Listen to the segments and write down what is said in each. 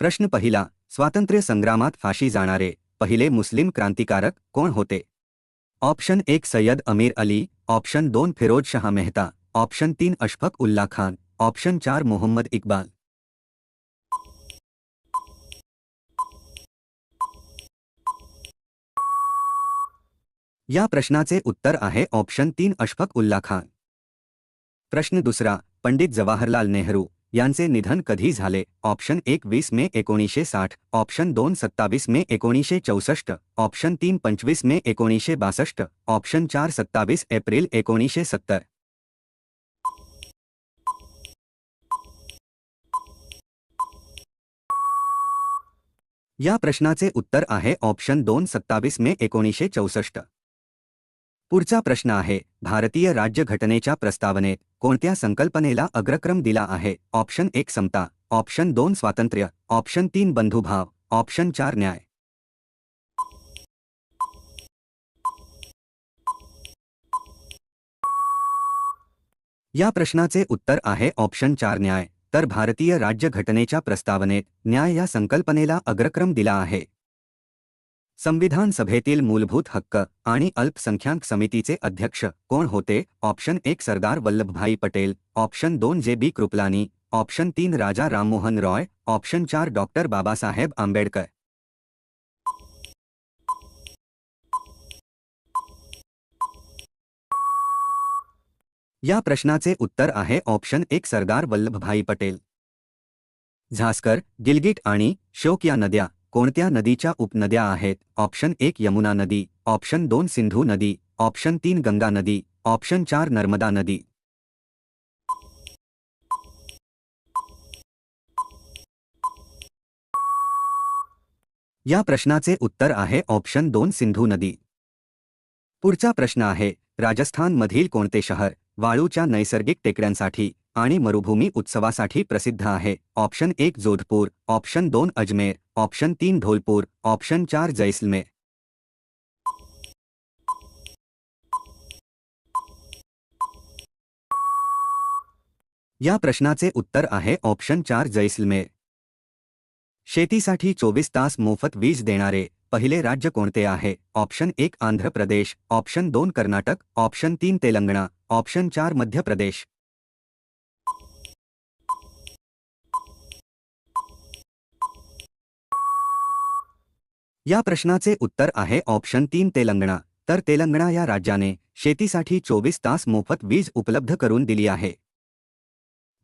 प्रश्न पहिला, स्वातंत्र्य संग्रामात फाशी जाणारे, पहिले मुस्लिम क्रांतिकारक कोण होते? ऑप्शन एक सय्यद अमीर अली, ऑप्शन दोन फिरोज शाह मेहता, ऑप्शन तीन अशफक उल्ला खान, ऑप्शन चार मोहम्मद इकबाल. या प्रश्नाचे उत्तर आहे ऑप्शन तीन अशफक उल्ला खान. प्रश्न दुसरा, पंडित जवाहरलाल नेहरू यांचे निधन कधी झाले? ऑप्शन एक वीस मे एकोणीसशे साठ. ऑप्शन दोन सत्तावीस मे एकोणीसशे चौसष्ट. ऑप्शन तीन पंचवीस मे एकोणीसशे बासष्ट. ऑप्शन चार सत्तावीस एप्रिल एकोणीसशे सत्तर. या प्रश्नाचे उत्तर आहे. ऑप्शन दोन सत्तावीस मे एकोणीसशे चौसष्ट. पुढचा प्रश्न आहे. भारतीय राज्यघटनेच्या प्रस्तावनेत कोणत्या संकल्पनेला अग्रक्रम दिला आहे? ऑप्शन एक समता, ऑप्शन दोन स्वातंत्र्य, ऑप्शन तीन बंधुभाव, ऑप्शन चार न्याय. या प्रश्नाचे उत्तर आहे ऑप्शन चार न्याय. तर भारतीय राज्यघटनेच्या प्रस्तावनेत न्याय या संकल्पनेला अग्रक्रम दिला आहे. संविधान सभेतील मूलभूत हक्क आणि अल्पसंख्याक समितीचे अध्यक्ष कोण होते? ऑप्शन एक सरदार वल्लभभाई पटेल, ऑप्शन दोन जे बी कृपलानी, ऑप्शन तीन राजा राममोहन रॉय, ऑप्शन चार डॉक्टर बाबासाहेब आंबेडकर. या प्रश्नाचे उत्तर आहे ऑप्शन एक सरदार वल्लभभाई पटेल. झास्कर, गिलगिट आणि शोक या नद्या. कोणत्या नदीच्या उपनद्या आहेत? ऑप्शन एक यमुना नदी ऑप्शन दोन सिंधू नदी ऑप्शन तीन गंगा नदी ऑप्शन चार नर्मदा नदी. या प्रश्नाचे उत्तर आहे ऑप्शन दोन सिंधू नदी. पुढचा प्रश्न आहे राजस्थानमधील कोणते शहर? वाळूच्या नैसर्गिक टेकड्यांसाठी. आणि मरुभूमी उत्सवासाठी प्रसिद्ध आहे. ऑप्शन एक जोधपूर, ऑप्शन दोन अजमेर, ऑप्शन तीन ढोलपूर ऑप्शन चार जैसलमेर. या प्रश्नाचे उत्तर आहे ऑप्शन चार जैसलमेर. शेतीसाठी चोवीस तास मोफत वीज देणारे, पहिले राज्य कोणते आहे? ऑप्शन एक आंध्र प्रदेश, ऑप्शन दोन कर्नाटक, ऑप्शन तीन तेलंगणा, ऑप्शन चार मध्य प्रदेश. या प्रश्नाचे उत्तर आहे ऑप्शन तीन तेलंगणा. तर तेलंगणा या राज्याने शेतीसाठी चोवीस तास मोफत वीज उपलब्ध करून दिली आहे.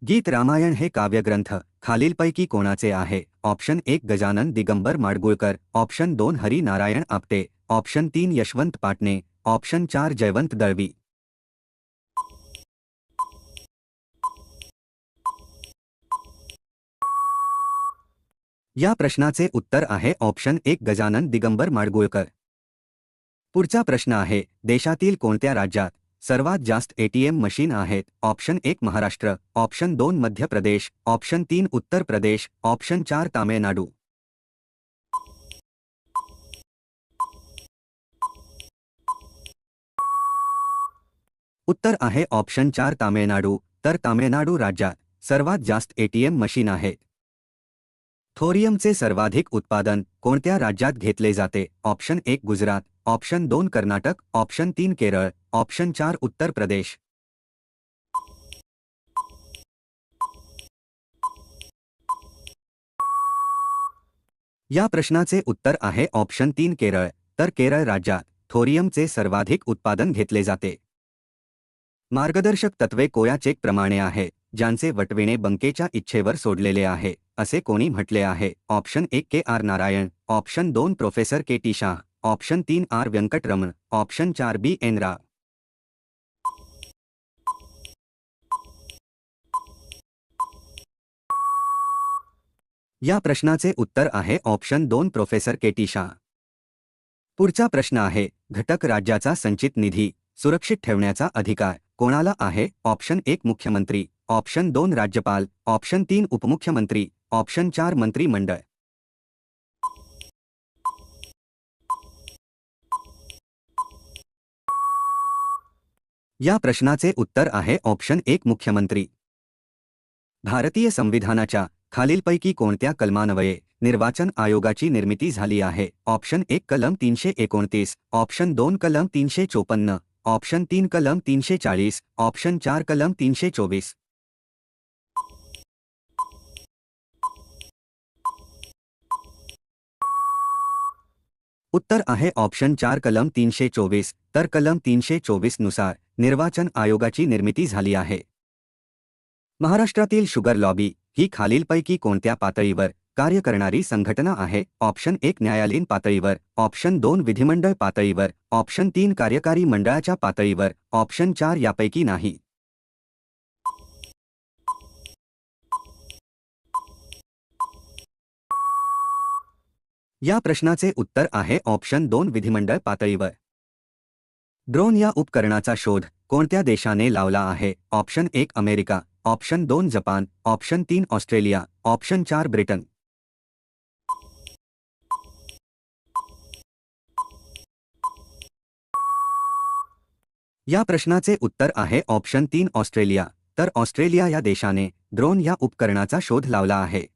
गीत रामायण हे काव्यग्रंथ, खालीलपैकी कोणाचे आहे? ऑप्शन एक गजानन दिगंबर माडगुळकर, ऑप्शन दोन हरी नारायण आपटे, ऑप्शन तीन यशवंत पाटणे, ऑप्शन चार जयवंत दळवी. या प्रश्नाचे उत्तर आहे ऑप्शन एक गजानन दिगंबर माडगुळकर. पुढचा प्रश्न आहे, देशातील कोणत्या राज्यात सर्वात जास्त एटीएम मशीन आहेत? ऑप्शन एक महाराष्ट्र, ऑप्शन दोन मध्य प्रदेश ऑप्शन तीन उत्तर प्रदेश ऑप्शन चार तामिळनाडू. उत्तर आहे ऑप्शन चार तामिळनाडू, तर तामिळनाडू राज्यात सर्वात जास्त एटीएम मशीन आहेत. थोरियमचे सर्वाधिक उत्पादन कोणत्या राज्यात घेतले जाते? ऑप्शन एक गुजरात ऑप्शन दोन कर्नाटक ऑप्शन तीन केरळ ऑप्शन चार उत्तर प्रदेश. या प्रश्नाचे उत्तर आहे ऑप्शन तीन केरळ तर केरळ राज्यात थोरियमचे सर्वाधिक उत्पादन घेतले जाते. मार्गदर्शक तत्वे कोया चेक प्रमाणे आहे ज्यांचे वटविणे बंकेच्या इच्छेवर सोडलेले आहे. असे कोणी म्हटले आहे. ऑप्शन एक के आर नारायण ऑप्शन दोन professor K T Shah option तीन आर व्यंकटरमण ऑप्शन चार बी एन राव या प्रश्नाचे उत्तर आहे. ऑप्शन दोन प्रोफेसर के टी शाह. पुढचा प्रश्न आहे. घटक राज्याचा संचित निधी सुरक्षित ठेवण्याचा अधिकार कोणाला आहे? ऑप्शन एक मुख्यमंत्री ऑप्शन दोन राज्यपाल ऑप्शन तीन उपमुख्यमंत्री ऑप्शन चार मंत्रिमंडळ. या प्रश्नाचे उत्तर आहे ऑप्शन एक मुख्यमंत्री. भारतीय संविधानाच्या खालीलपैकी कोणत्या कलमान्वये निर्वाचन आयोगाची निर्मिती झाली आहे? ऑप्शन एक कलम तीनशे एकोणतीस. ऑप्शन दोन कलम तीनशे चोपन्न. ऑप्शन तीन कलम तीनशे चाळीस. ऑप्शन चार कलम तीनशे चोवीस. उत्तर आहे ऑप्शन चार कलम तीनशे चोवीस तर कलम तीनशे चोवीसनुसार निर्वाचन आयोगाची निर्मिती झाली आहे. महाराष्ट्रातील शुगर लॉबी ही खालीलपैकी कोणत्या पातळीवर कार्य करणारी संघटना आहे? ऑप्शन एक न्यायालयीन पातळीवर. ऑप्शन दोन विधिमंडळ पातळीवर. ऑप्शन तीन कार्यकारी मंडळाच्या पातळीवर. ऑप्शन चार यापैकी नाही. या प्रश्नाचे उत्तर आहे ऑप्शन दोन विधिमंडळ पातळीवर. ड्रोन या उपकरणाचा शोध कोणत्या देशाने लावला आहे? ऑप्शन एक अमेरिका, ऑप्शन दोन जपान, ऑप्शन तीन ऑस्ट्रेलिया, ऑप्शन चार ब्रिटन. या प्रश्नाचे उत्तर आहे ऑप्शन तीन ऑस्ट्रेलिया, तर ऑस्ट्रेलिया या देशाने ड्रोन या उपकरणाचा शोध लावला आहे.